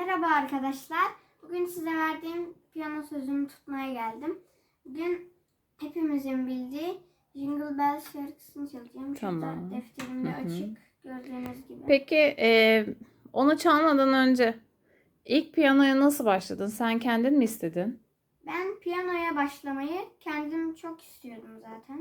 Merhaba arkadaşlar. Bugün size verdiğim piyano sözümü tutmaya geldim. Bugün hepimizin bildiği Jingle Bells şarkısını çalacağım. Tamam. Şurada defterimde Hı hı. açık gördüğünüz gibi. Peki e, onu çalmadan önce ilk piyanoya nasıl başladın? Sen kendin mi istedin? Ben piyanoya başlamayı kendim çok istiyordum zaten.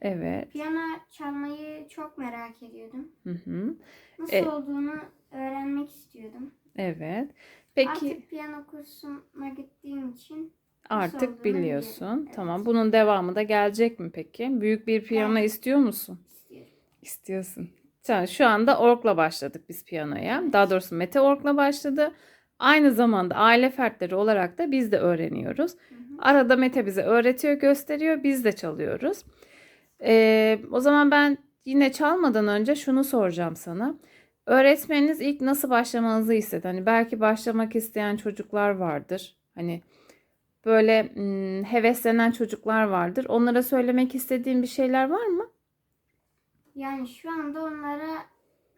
Evet. Piyano çalmayı çok merak ediyordum. Hı hı. Nasıl E- olduğunu öğrenmek istiyordum. Evet. Peki Artık piyano kursuna gittiğim için artık, biliyorsun. biliyorum. Evet. Tamam. Bunun devamı da gelecek mi peki? Büyük bir piyano Evet. istiyor musun? istiyorum. İstiyorsun. Tamam, şu anda orkla başladık biz piyanoya. Daha doğrusu Mete orkla başladı. Aynı zamanda aile fertleri olarak da biz de öğreniyoruz. Hı hı. Arada Mete bize öğretiyor, gösteriyor. Biz de çalıyoruz. Ee, o zaman ben yine çalmadan önce şunu soracağım sana. Öğretmeniniz ilk nasıl başlamanızı istedi? Hani belki başlamak isteyen çocuklar vardır. Hani böyle hmm, heveslenen çocuklar vardır. Onlara söylemek istediğin bir şeyler var mı? Yani şu anda onlara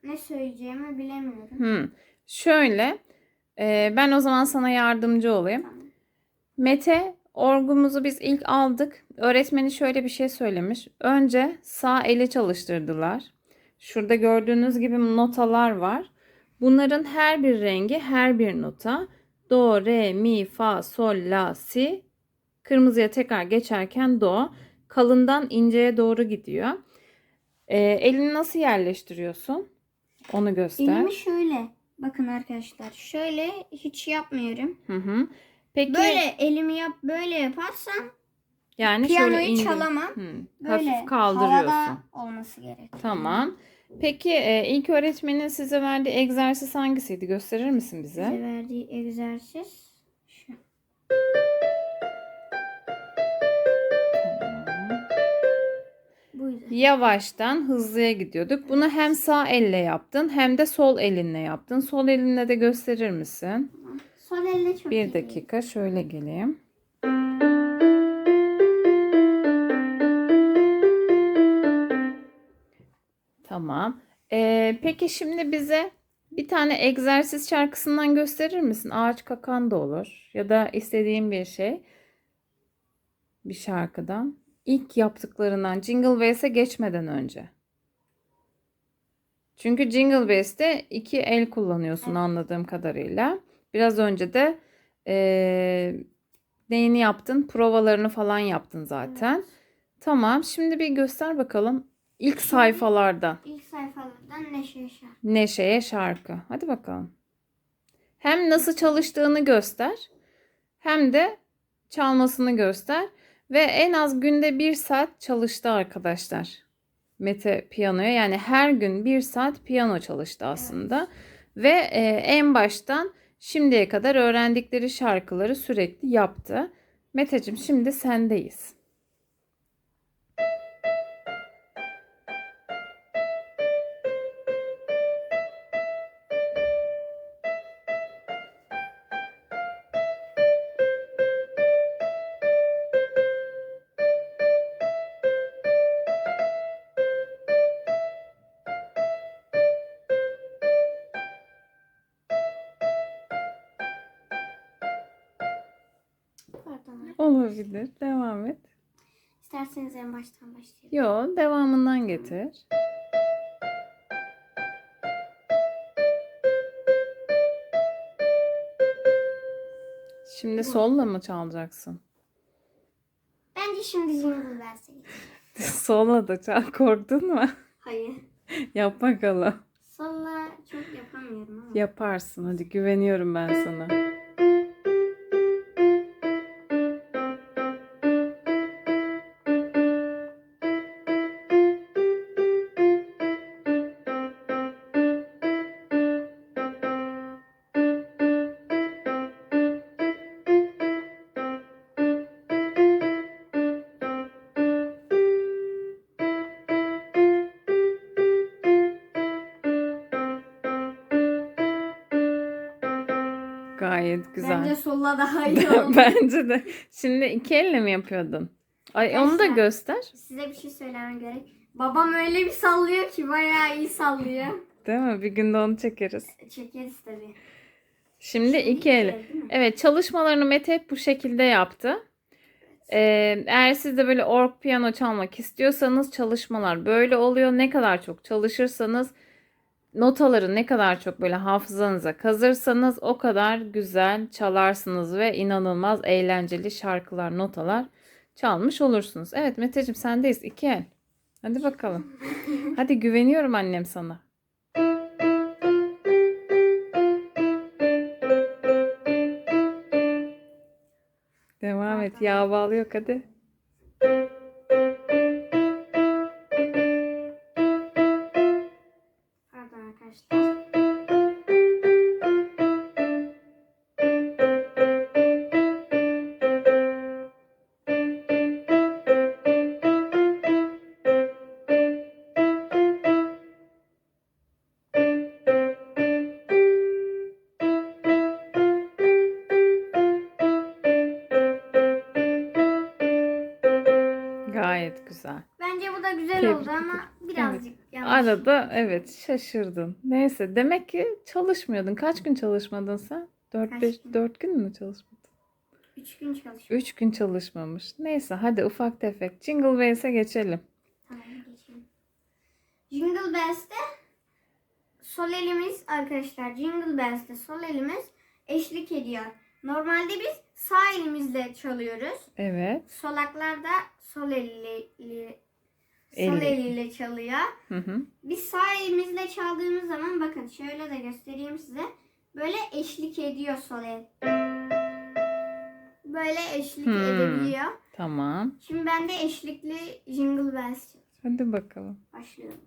ne söyleyeceğimi bilemiyorum. Hmm. Şöyle, e, ben o zaman sana yardımcı olayım. Tamam. Mete orgumuzu biz ilk aldık. Öğretmeni şöyle bir şey söylemiş. Önce sağ eli çalıştırdılar. Şurada gördüğünüz gibi notalar var. Bunların her bir rengi her bir nota. Do, re, mi, fa, sol, la, si. Kırmızıya tekrar geçerken do. Kalından inceye doğru gidiyor. Ee, elini nasıl yerleştiriyorsun? Onu göster. Elimi şöyle. Bakın arkadaşlar. Şöyle hiç yapmıyorum. Hı hı. Peki Böyle elimi yap böyle yaparsam yani şöyle piyanoyu indir- çalamam. Hı, Böyle Hafif kaldırıyorsun. havada olması gerek. Tamam. Peki e, ilk öğretmenin size verdiği egzersiz hangisiydi? Gösterir misin bize? Bize verdiği egzersiz şu. Buydu. Yavaştan hızlıya gidiyorduk. Bunu hem sağ elle yaptın hem de sol elinle yaptın. Sol elinle de gösterir misin? Sol elle çok iyi. Bir dakika şöyle geleyim. Tamam. Ee, peki şimdi bize bir tane egzersiz şarkısından gösterir misin? Ağaç kakan da olur. Ya da istediğin bir şey. Bir şarkıdan. İlk yaptıklarından Jingle Bells'e geçmeden önce. Çünkü Jingle Bells'te iki el kullanıyorsun anladığım kadarıyla. Biraz önce de eee, neyini yaptın? Provalarını falan yaptın zaten. Evet. Tamam. Şimdi bir göster bakalım. İlk sayfalardan. İlk sayfalardan Neşe Yaşar. Neşe'ye şarkı. Hadi bakalım. Hem nasıl çalıştığını göster. Hem de çalmasını göster. Ve en az günde bir saat çalıştı arkadaşlar. Mete piyanoya yani her gün bir saat piyano çalıştı aslında. Ve e, en baştan şimdiye kadar öğrendikleri şarkıları sürekli yaptı. Meteciğim şimdi sendeyiz. Olabilir. Devam et. İsterseniz en baştan başlayalım. Yo, devamından getir. Şimdi solla mı çalacaksın? Bence şimdi Jingle Bells'e solla da çal. Korktun mu? Hayır. Yap bakalım. Solla çok yapamıyorum ama. Yaparsın. Hadi güveniyorum ben sana. Gayet güzel. Bence solla daha iyi oldu. Bence de. Şimdi iki elle mi yapıyordun? Ay onu da Arkadaşlar. göster. Size bir şey söylemem gerek. Babam öyle bir sallıyor ki bayağı iyi sallıyor. Değil mi? Bir günde onu çekeriz. Çekeriz tabii. Şimdi iki el. Evet çalışmalarını Mete hep bu şekilde yaptı. Ee, eğer siz de böyle org piyano çalmak istiyorsanız çalışmalar böyle oluyor. Ne kadar çok çalışırsanız notaları ne kadar çok böyle hafızanıza kazırsanız o kadar güzel çalarsınız ve inanılmaz eğlenceli şarkılar, notalar çalmış olursunuz. Evet Meteciğim sendeyiz iki el. Hadi bakalım. Hadi güveniyorum annem sana. Devam et. Yağ bağlı yok hadi. Gayet güzel. Bence bu da güzel Tebrik oldu ama birazcık yanlış. Arada evet şaşırdın. Neyse demek ki çalışmıyordun. Kaç gün çalışmadın sen? 4 Kaç 5 gün? 4 gün mü çalışmadın? Üç gün çalışıyor. 3 gün çalışmamış. Neyse hadi ufak tefek Jingle Bells'e geçelim. Tamam geçelim. Jingle Bells'te sol elimiz arkadaşlar Jingle Bells'te sol elimiz eşlik ediyor. Normalde biz sağ elimizle çalıyoruz. Evet. Solaklar da sol eliyle sol Elle. eliyle çalıyor. Hı hı. Biz sağ elimizle çaldığımız zaman bakın şöyle de göstereyim size. Böyle eşlik ediyor sol el. Böyle eşlik Hmm. edebiliyor. Tamam. Şimdi ben de eşlikli Jingle Bells Hadi bakalım. başlıyorum.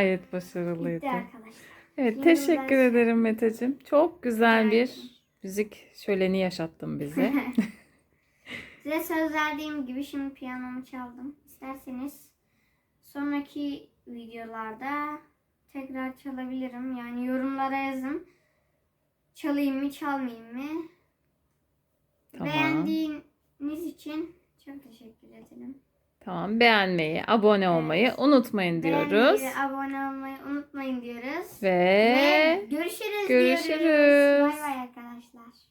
Gayet başarılıydı. Bitti arkadaşlar. Evet Jingle teşekkür ederim Meteciğim. Çok güzel Rica bir müzik şöleni yaşattın bize. Size söz verdiğim gibi şimdi piyanomu çaldım. İsterseniz sonraki videolarda tekrar çalabilirim. Yani yorumlara yazın. Çalayım mı çalmayayım mı? Tamam. Beğendiğiniz için çok teşekkür ederim. Tamam beğenmeyi, abone olmayı evet. unutmayın diyoruz. Beğenmeyi, abone olmayı unutmayın diyoruz. Ve, Ve görüşürüz, görüşürüz diyoruz. Bay bay arkadaşlar.